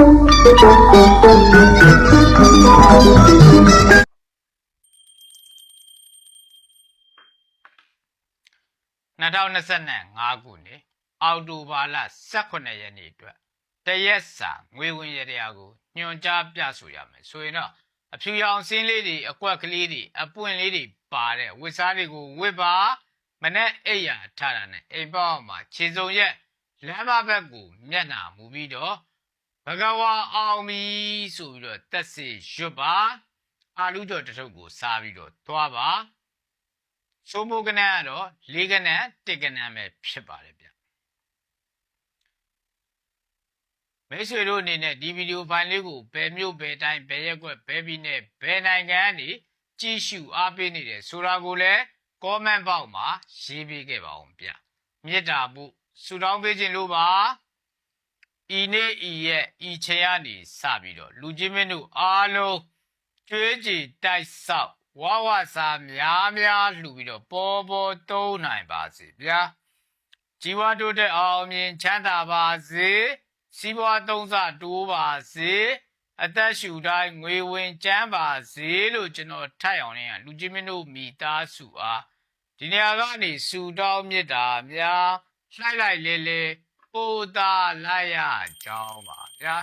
2025ခုနှစ်အောက်တိုဘာလ18ရက်နေ့အတွက်တရက်စာငွေဝင်ရတရားကိုညွှန်ကြားပြဆိုရမယ်ဆိုရင်တော့အဖြူရောင်စင်းလေးတွေအကွက်ကလေးတွေအပွင့်လေးတွေပါတဲ့ဝစ်စားတွေကိုဝစ်ပါမနဲ့အိပ်ရာထားတာနဲ့အိမ်ပေါက်မှာခြေစုံရက်လမ်းမဘက်ကိုမျက်နှာမူပြီးတော့ဘ ဂဝါအောင်မီဆိုပြီးတော့တက်စီရွတ်ပါအာလူကျော်တစ်ထုပ်ကိုစားပြီးတော့သွားပါစိုးမိုးကနန်းကတော့လေးကနန်းတစ်ကနန်းပဲဖြစ်ပါတယ်ဗျမိတ်ဆွေတို့အနေနဲ့ဒီဗီဒီယိုဖိုင်လေးကိုဘယ်မျိုးဘယ်တိုင်းဘယ်ရက်ကွက်ဘယ်ပြည်နယ်ဘယ်နိုင်ငံကနေကြည့်ရှုအားပေးနေတယ်ဆိုတာကိုလည်း comment box မှာရေးပေးခဲ့ပါအောင်ဗျမေတ္တာဖို့ဆုတောင်းပေးခြင်းလို့ပါ ဤနေ့ဤရဲ့ဤချိန်ကနေစပြီးတော့လူချင်းမင်းတို့အားလုံးကျွေးကြည်တိုက်ဆောက်ဝါဝစာများများလှူပြီးတော့ပေါ်ပေါ်တုံးနိုင်ပါစေဗျာជីវတိုးတဲ့အောင်မြင်ချမ်းသာပါစေစီးပွားသုံးဆတိုးပါစေအသက်ရှူတိုင်းငွေဝင်ကျန်းပါစေလို့ကျွန်တော်ထပ်အောင်နေရလူကြီးမင်းတို့မိသားစုအားဒီနေရာကနေစူတောင်းမြတ်တာများလှိုက်လိုက်လေလေ ပို့တာလိုက်ရကြောင်းပါဗျာ